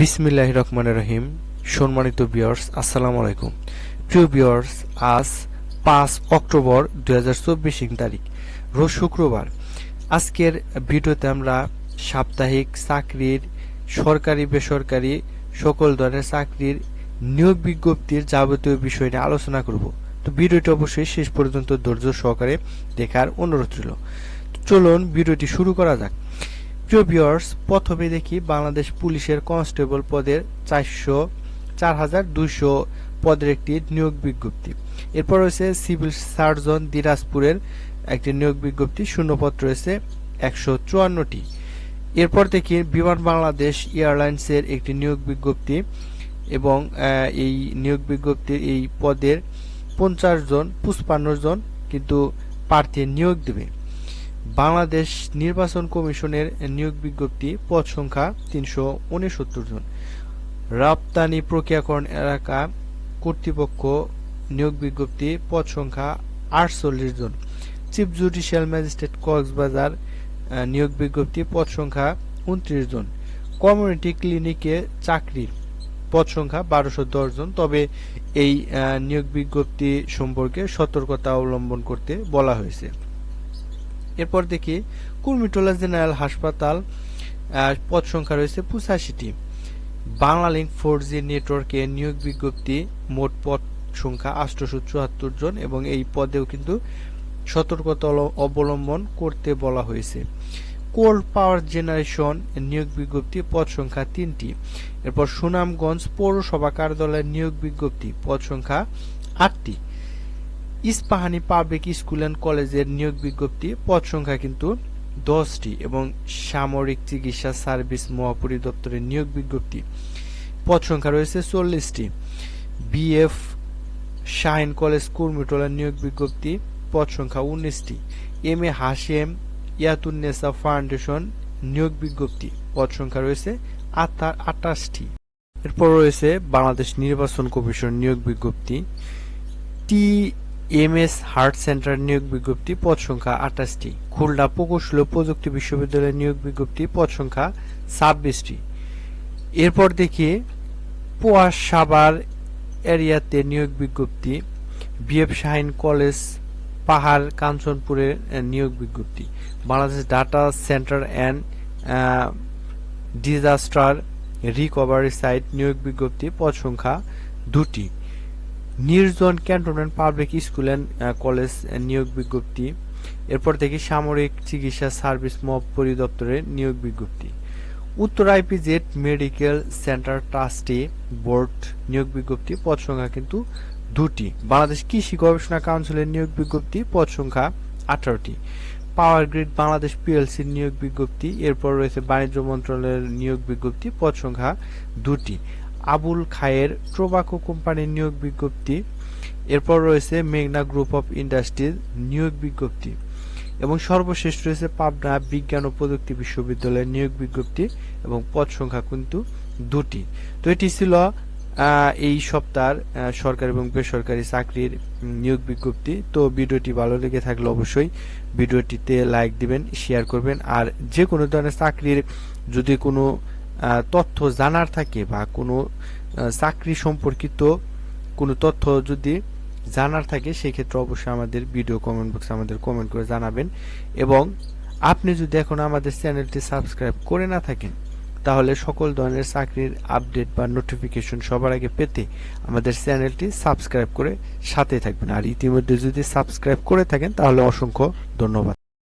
বিসমিল্লাহ রহমান রহিম, সম্মানিত বিয়ার্স আসসালামু আলাইকুম। প্রিয় বিয়ার্স আজ পাঁচ অক্টোবর দুই হাজার তারিখ, রোজ শুক্রবার। আজকের ভিডিওতে আমরা সাপ্তাহিক চাকরির, সরকারি, বেসরকারি সকল ধরনের চাকরির নিয়োগ বিজ্ঞপ্তির যাবতীয় বিষয় নিয়ে আলোচনা করব। তো ভিডিওটি অবশ্যই শেষ পর্যন্ত ধৈর্য সহকারে দেখার অনুরোধ রইল। চলুন ভিডিওটি শুরু করা যাক। প্রিয় ভিউয়ার্স প্রথমে দেখি বাংলাদেশ পুলিশের কনস্টেবল পদের চারশো, চার হাজার দুইশো পদের একটি নিয়োগ বিজ্ঞপ্তি। এরপর রয়েছে সিভিল সার্জন দিনাজপুরের একটি নিয়োগ বিজ্ঞপ্তি, শূন্যপদ রয়েছে একশো চুয়ান্নটি। এরপর দেখি বিমান বাংলাদেশ এয়ারলাইন্সের একটি নিয়োগ বিজ্ঞপ্তি এবং এই নিয়োগ বিজ্ঞপ্তির এই পদের পঞ্চাশ জন, পুষ্পান্ন জন কিন্তু প্রার্থী নিয়োগ দেবে। বাংলাদেশ নির্বাচন কমিশনের নিয়োগ বিজ্ঞপ্তি পদ সংখ্যা তিনশো উনসত্তর জন। রপ্তানি প্রক্রিয়াকরণ এলাকা কর্তৃপক্ষ নিয়োগ বিজ্ঞপ্তি পদ সংখ্যা আটচল্লিশ জন। চিফ জুডিশিয়াল ম্যাজিস্ট্রেট কক্সবাজার নিয়োগ বিজ্ঞপ্তি পদ সংখ্যা উনত্রিশ জন। কমিউনিটি ক্লিনিকে চাকরির পদ সংখ্যা বারোশো দশ জন। তবে এই নিয়োগ বিজ্ঞপ্তি সম্পর্কে সতর্কতা অবলম্বন করতে বলা হয়েছে। এরপর দেখি কুর্মিটোলা জেনারেল হাসপাতাল পদ সংখ্যা রয়েছে পঁচাশিটি। বাংলালিংক ফোর জি নেটওয়ার্কে নিয়োগ বিজ্ঞপ্তি, মোট পদ সংখ্যা আটশোশো চুয়াত্তর জন এবং এই পদেও কিন্তু সতর্কতা অবলম্বন করতে বলা হয়েছে। কোল পাওয়ার জেনারেশন নিয়োগ বিজ্ঞপ্তি, পদ সংখ্যা তিনটি। এরপর সুনামগঞ্জ পৌরসভা কার্যালয়ের নিয়োগ বিজ্ঞপ্তি, পদ সংখ্যা আটটি। ইস্পাহানি পাবলিক স্কুল অ্যান্ড কলেজের নিয়োগ বিজ্ঞপ্তি, পদ সংখ্যা কিন্তু দশটি এবং সামরিক চিকিৎসা সার্ভিস মহাপরিদপ্তরের নিয়োগ বিজ্ঞপ্তি, পদ সংখ্যা রয়েছে চল্লিশটি। বিএফ শাহিন কলেজ কুর্মিটোলার নিয়োগ বিজ্ঞপ্তি, পদ সংখ্যা উনিশটি। M A Hashem Yatunnesa foundation নিয়োগ বিজ্ঞপ্তি, পদ সংখ্যা রয়েছে আটাশটি এরপর রয়েছে বাংলাদেশ নির্বাচন কমিশন নিয়োগ বিজ্ঞপ্তি। T M S heart centre নিয়োগ বিজ্ঞপ্তি পদ সংখ্যা আঠাশটি। খুলনা প্রকৌশল প্রযুক্তি বিশ্ববিদ্যালয়ের নিয়োগ বিজ্ঞপ্তি পদ সংখ্যা ছাব্বিশটি। এরপর দেখি পোয়া সাবার এরিয়াতে নিয়োগ বিজ্ঞপ্তি, বিএফ শাহিন কলেজ, পাহাড়, কাঞ্চনপুরের নিয়োগ বিজ্ঞপ্তি। Bangladesh data centre and disaster recovery site নিয়োগ বিজ্ঞপ্তি পদ সংখ্যা দুটি। Nirjon cantonment public school and college নিয়োগ বিজ্ঞপ্তি, এরপর থেকে সামরিক চিকিৎসা সার্ভিস মব পরিদপ্তরের নিয়োগ বিজ্ঞপ্তি। উত্তর IPZ medical centre trustee board নিয়োগ বিজ্ঞপ্তি, পদ সংখ্যা কিন্তু দুটি। বাংলাদেশ কৃষি গবেষণা কাউন্সিলের নিয়োগ বিজ্ঞপ্তি, পদ সংখ্যা আঠারোটি। পাওয়ার গ্রিড বাংলাদেশ পিএলসির নিয়োগ বিজ্ঞপ্তি, এরপর রয়েছে বাণিজ্য মন্ত্রণালয়ের নিয়োগ বিজ্ঞপ্তি, পদ সংখ্যা দুটি। আবুল খায়ের টোবাকো কোম্পানির নিয়োগ বিজ্ঞপ্তি। এরপর রয়েছে মেঘনা গ্রুপ অফ ইন্ডাস্ট্রিজ নিয়োগ বিজ্ঞপ্তি। এবং সর্বশেষ রয়েছে পাবনা বিজ্ঞান ও প্রযুক্তি বিশ্ববিদ্যালয়ের নিয়োগ বিজ্ঞপ্তি এবং পদ সংখ্যা কিন্তু দুটি। তো এটি ছিল এই সপ্তাহের সরকারি এবং বেসরকারি চাকরির নিয়োগ বিজ্ঞপ্তি। তো ভিডিওটি ভালো লেগে থাকলে অবশ্যই ভিডিওটিতে লাইক দিবেন, শেয়ার করবেন। আর যে কোনো ধরনের চাকরির যদি কোনো তথ্য জানার থাকে বা কোনো চাকরি সম্পর্কিত কোনো তথ্য যদি জানার থাকে, সেক্ষেত্রে অবশ্যই আমাদের ভিডিও কমেন্ট বক্সে আমাদের কমেন্ট করে জানাবেন। এবং আপনি যদি এখন আমাদের চ্যানেলটি সাবস্ক্রাইব করে না থাকেন, তাহলে সকল ধরনের চাকরির আপডেট বা নোটিফিকেশন সবার আগে পেতে আমাদের চ্যানেলটি সাবস্ক্রাইব করে সাথে থাকবেন। আর ইতিমধ্যে যদি সাবস্ক্রাইব করে থাকেন, তাহলে অসংখ্য ধন্যবাদ।